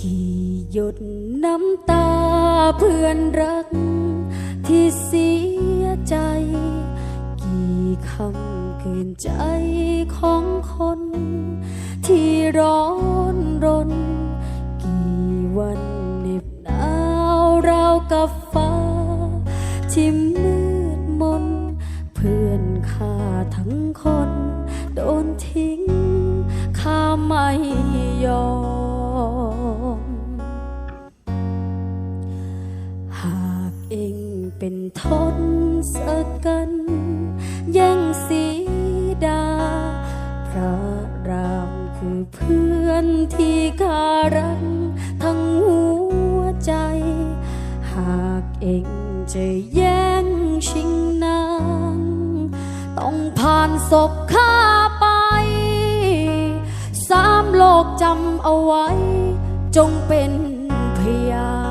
กี่หยดน้ำตาเพื่อนรัก ที่เสียใจ กี่คำคืนใจของคน ที่ร้อนรน กี่วันเหน็บหนาวราวกับฟ้า ที่มืดมน เพื่อนข้าทั้งคน โดนทิ้งข้าไม่ สักกันยังสีดา พระรามคือเพื่อนที่ขารักทั้งหัวใจ หากเองจะแย่งชิงนาง ต้องผ่านศพข้าไป สามโลกจำเอาไว้ จงเป็นพยาน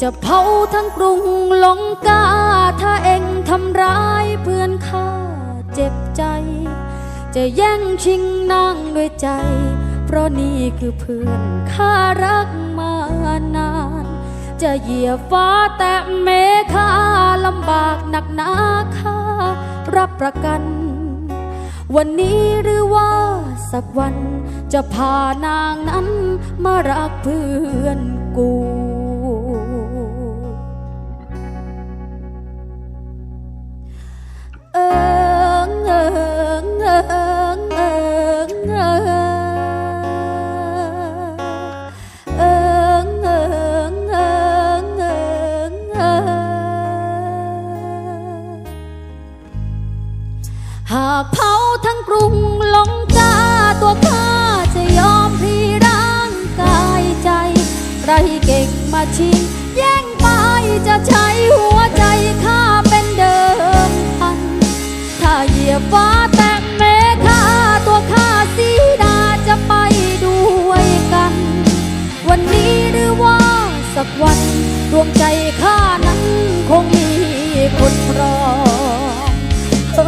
จะเผาทั้งกรุงลงกา ถ้าเองทำร้ายเพื่อนข้าเจ็บใจ จะแย่งชิงนางด้วยใจ เพราะนี่คือเพื่อนข้ารักมานาน จะเหยียบฟ้าแต่เมฆาลำบากหนักหนาข้ารับประกัน วันนี้หรือว่าสักวันจะพานางนั้นมารักเพื่อนกู ชิง แย่งไปจะใช้หัวใจข้าเป็นเดิมพัน ถ้าเหยียบฟ้าแต่เมฆาตัวข้าสีดาจะไปด้วยกัน วันนี้หรือว่าสักวันดวงใจข้านั้นคงมีคนครองโอ้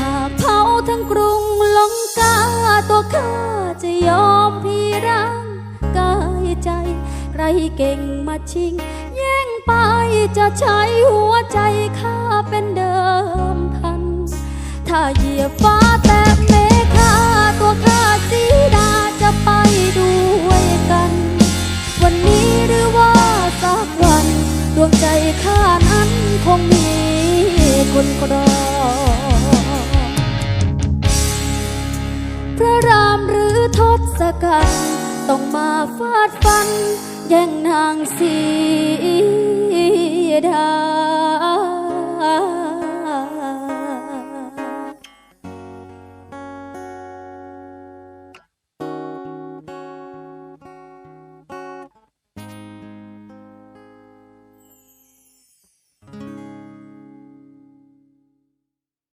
หากเผาทั้งกรุงลงกาตัวข้าจะยอมพี ใจ ใครเก่งมาชิง แย่งไปจะใช้หัวใจข้าเป็นเดิมพัน ถ้าเหยียบฟ้าแต่เมฆาตัวข้าสีดาจะไปด้วยกัน วันนี้หรือว่าสักวัน ดวงใจข้านั้นคงมีคนครอพระรามหรือทศกัณฐ์ ต้องมาฟาดฟัน แย่งนางสี